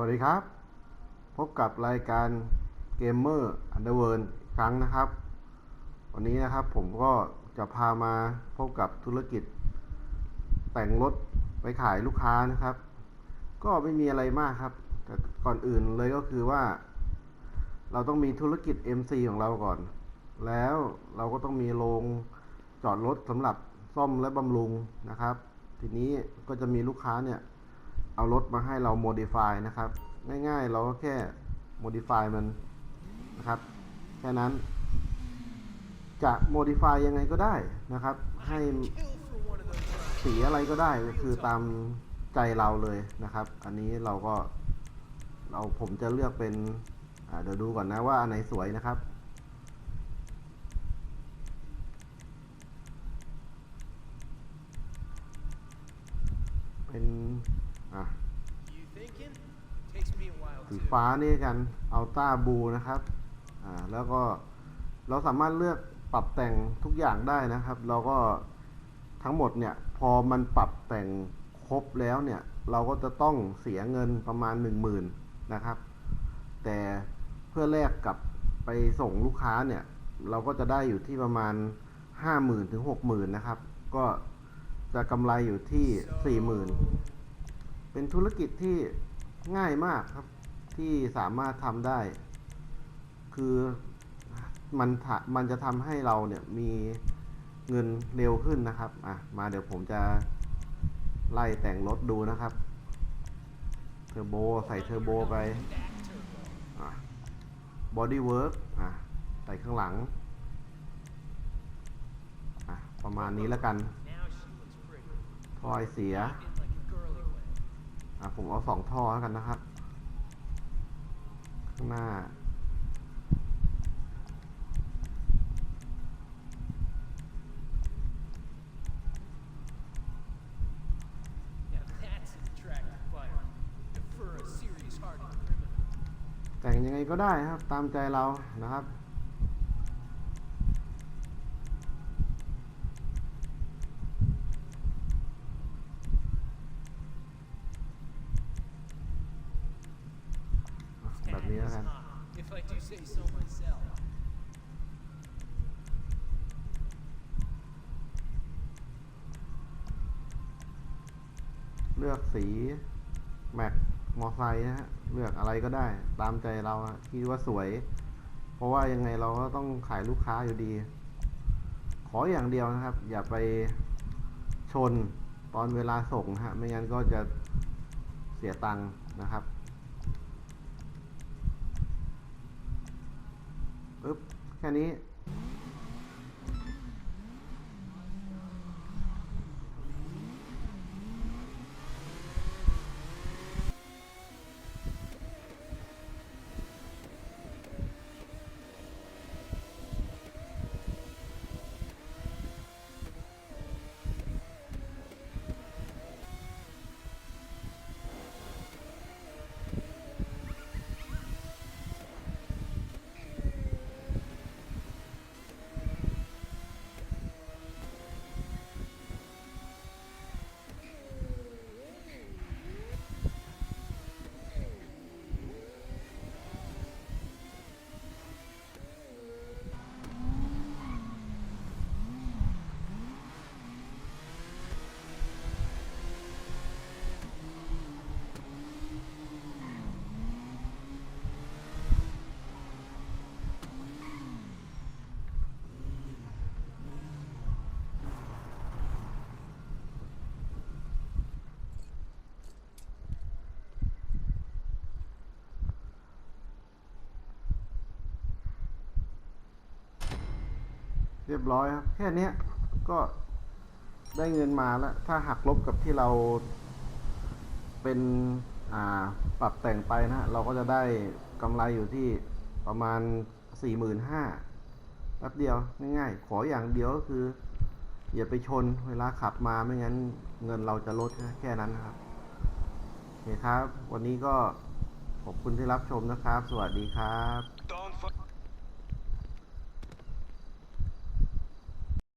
วัสดีครับ พบกับรายการ Gamer Underworld อีกครั้งนะครับ วันนี้นะครับผมก็จะพามาพบกับธุรกิจ แต่งรถไปขายลูกค้านะครับ ก็ไม่มีอะไรมากครับ แต่ก่อนอื่นเลยก็คือว่า เราต้องมีธุรกิจ MC ของเราก่อน แล้วเราก็ต้องมีโรงจอดรถสำหรับซ่อมและบำรุงนะครับ ทีนี้ก็จะมีลูกค้าเนี่ย เอารถมาให้เรา modify นะครับ ง่ายๆ เราก็แค่ modify มันนะครับ แค่นั้น จะ modify ยังไงก็ได้นะครับ ให้สีอะไรก็ได้ก็คือตามใจเราเลยนะครับ อันนี้เราก็เราผมจะเลือกเป็นเดี๋ยวดูก่อนนะว่าอันไหนสวยนะครับ เป็น อะ You thinking? Takes me a while สี too. ฟ้านี่กันอัลต้าบูนะครับอ่าแล้วก็เราสามารถเลือกปรับแต่งทุกอย่างได้นะครับ เราก็ทั้งหมดเนี่ยพอมันปรับแต่งครบแล้วเนี่ยเราก็จะต้องเสียเงินประมาณ 1 0,000 นะครับ แต่เพื่อแลกกับไปส่งลูกค้าเนี่ย เราก็จะได้อยู่ที่ประมาณ 50,000 ถึง 60,000 นะครับ ก็จะกำไรอยู่ที่ 40,000 เป็นธุรกิจที่ง่ายมากครับ ที่สามารถทำได้ คือมันมันจะทำให้เราเนี่ยมีเงินเร็วขึ้นนะครับ อะ มาเดี๋ยวผมจะไล่แต่งรถดูนะครับ เทอร์โบใส่เทอร์โบไปบอดี้เวิร์กอะใส่ข้างหลังอะประมาณนี้แล้วกัน Now she looks pretty. ทอยเสีย อะผมเอาสองท่อแล้วกันนะครับ ข้างหน้า แต่งยังไงก็ได้ครับ ตามใจเรานะครับนี้แล้วกัน That is hot, If I do say so myself. เลือกสี แม็กมอไซค์นะฮะ เลือกอะไรก็ได้ ตามใจเราอะคิดว่าสวย เพราะว่ายังไงเราก็ต้องขายลูกค้าอยู่ดี ขออย่างเดียวนะครับ อย่าไปชนตอนเวลาส่งฮะ ไม่งั้นก็จะเสียตังค์นะครับ ปึ๊บแค่นี้ เรียบร้อยครับ แค่นี้ก็ได้เงินมาแล้ว ถ้าหักลบกับที่เราเป็นปรับแต่งไปนะฮะเราก็จะได้กำไรอยู่ที่ประมาณสี่หมื่นห้าแป๊บเดียวง่ายๆ ขออย่างเดียวก็คือ อย่าไปชนเวลาขับมาไม่งั้นเงินเราจะลดแค่นั้นนะครับโอเคครับ วันนี้ก็ขอบคุณที่รับชมนะครับ สวัสดีครับ